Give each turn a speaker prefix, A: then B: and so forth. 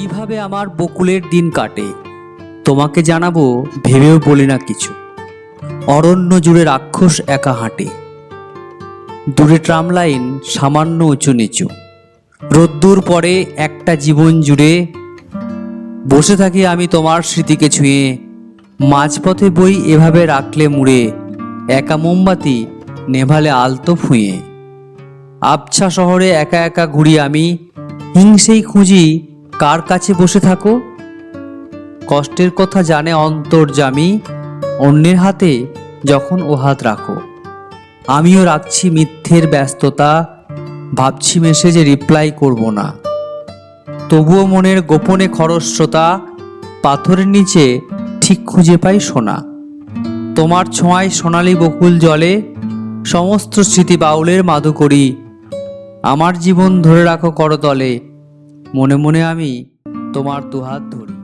A: কীভাবে আমার বকুলের দিন কাটে? তোমাকে জানাব, ভেবেও বলি না কিছু। অরণ্য জুড়ে রাক্ষস একা হাঁটে। দূরে ট্রাম লাইন সামান্য উঁচু নিচু। রোদ্দুর পরে একটা জীবন জুড়ে বসে থাকি আমি তোমার স্মৃতিকে ছুঁয়ে। মাঝপথে বই এভাবে রাখলে মুড়ে, একা মোমবাতি নেভালে আলতো ফুঁয়ে। আবছা শহরে একা একা ঘুরি আমি, হিংসেই খুঁজি কার কাছে বসে থাকো? কষ্টের কথা জানে অন্তর্জামি অন্যের হাতে যখন ও হাত রাখো। আমিও রাখছি মিথ্যের ব্যস্ততা, ভাবছি মেসেজে রিপ্লাই করব না। তবুও মনের গোপনে খরস্রোতা, পাথরের নিচে ঠিক খুঁজে পাই সোনা। তোমার ছোঁয়ায় সোনালি বকুল জলে, সমস্ত স্মৃতি বাউলের মাধুকরী আমার জীবন ধরে রাখো করতলে। মনে মনে আমি তোমার দুহাত ধরি।